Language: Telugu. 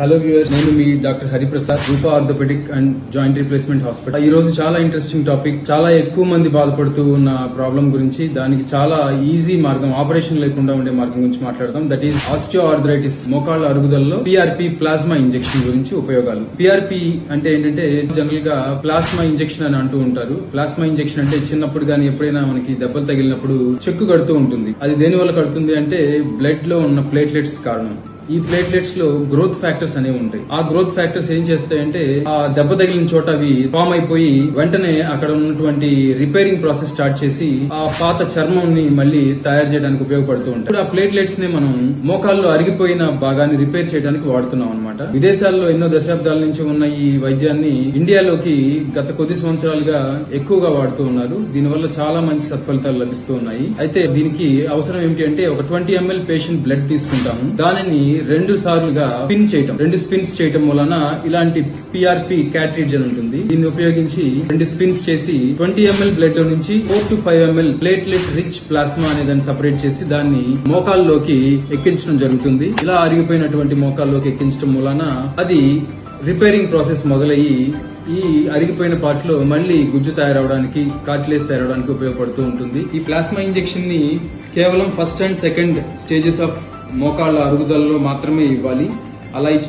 హలో వ్యూవర్స్ నేను మీ doctor Hariprasad Rupa orthopaedic and joint replacement hospital ఈ రోజు చాలా ఇంట్రెస్టింగ్ టాపిక్ చాలా ఎక్కువ మంది బాధపడుతూ ఉన్న ప్రాబ్లం గురించి దానికి చాలా ఈజీ మార్గం ఆపరేషన్ లేకుండా ఉండే మార్గం గురించి మాట్లాడదాం. దట్ ఈస్ ఆస్టియో ఆర్థరైటిస్ మోకాళ్ళ అరుగుదలలో పిఆర్పి ప్లాస్మా ఇంజెక్షన్ గురించి ఉపయోగాలు. పిఆర్పి అంటే ఏంటంటే జనరల్గా ప్లాస్మా ఇంజెక్షన్ అని అంటూ ఉంటారు. ప్లాస్మా ఇంజెక్షన్ అంటే చిన్నప్పుడు కానీ ఎప్పుడైనా మనకి దెబ్బలు తగిలినప్పుడు చెక్కు కడుతూ ఉంటుంది. అది దేని వల్ల కడుతుంది అంటే బ్లడ్లో ఉన్న ప్లేట్లెట్స్ కారణం. ఈ ప్లేట్లెట్స్లో గ్రోత్ ఫ్యాక్టర్స్ అనేవి ఉంటాయి. ఆ గ్రోత్ ఫ్యాక్టర్స్ ఏం చేస్తాయంటే ఆ దెబ్బ తగిలిన చోట అవి ఫామ్ అయిపోయి వెంటనే అక్కడ ఉన్నటువంటి రిపేరింగ్ ప్రాసెస్ స్టార్ట్ చేసి ఆ పాత చర్మం ని మళ్ళీ తయారు చేయడానికి ఉపయోగపడుతూ ఉంటాయి. ఇప్పుడు ఆ ప్లేట్లెట్స్ని మనం మోకాల్లో అరిగిపోయిన భాగాన్ని రిపేర్ చేయడానికి వాడుతున్నాం అనమాట విదేశాల్లో ఎన్నో దశాబ్దాల నుంచి ఉన్న ఈ వైద్యాన్ని ఇండియాలోకి గత కొద్ది సంవత్సరాలుగా ఎక్కువగా వాడుతూ ఉన్నారు. దీనివల్ల చాలా మంచి సత్ఫలితాలు లభిస్తూ ఉన్నాయి. అయితే దీనికి అవసరం ఏమిటి అంటే ఒక ట్వంటీ ఎంఎల్ పేషెంట్ బ్లడ్ తీసుకుంటాము. దానిని రెండు సార్లుగా స్పిన్ చేయటం రెండు స్పిన్స్ చేయటం వలన ఇలాంటి పిఆర్పి క్యాట్రిడ్జ్ అని ఉంటుంది. దీన్ని ఉపయోగించి రెండు స్పిన్స్ చేసి ట్వంటీ ఎంఎల్ బ్లడ్లో నుంచి four to five M L platelet rich plasma అనే దాన్ని సపరేట్ చేసి దాన్ని మోకాల్లోకి ఎక్కించడం జరుగుతుంది. ఇలా అరిగిపోయినటువంటి మోకాల్లోకి ఎక్కించడం వలన అది రిపేరింగ్ ప్రాసెస్ మొదలయ్యి ఈ అరిగిపోయిన పార్ట్లో మళ్ళీ గుజ్జు తయారవడానికి కార్టిలేజ్ తయారవడానికి ఉపయోగపడుతూ ఉంటుంది. ఈ ప్లాస్మా ఇంజెక్షన్ని కేవలం first and second stages of మోకాళ్ళ అరుగుదలలో మాత్రమే ఇవ్వాలి. అలా ఇచ్చిన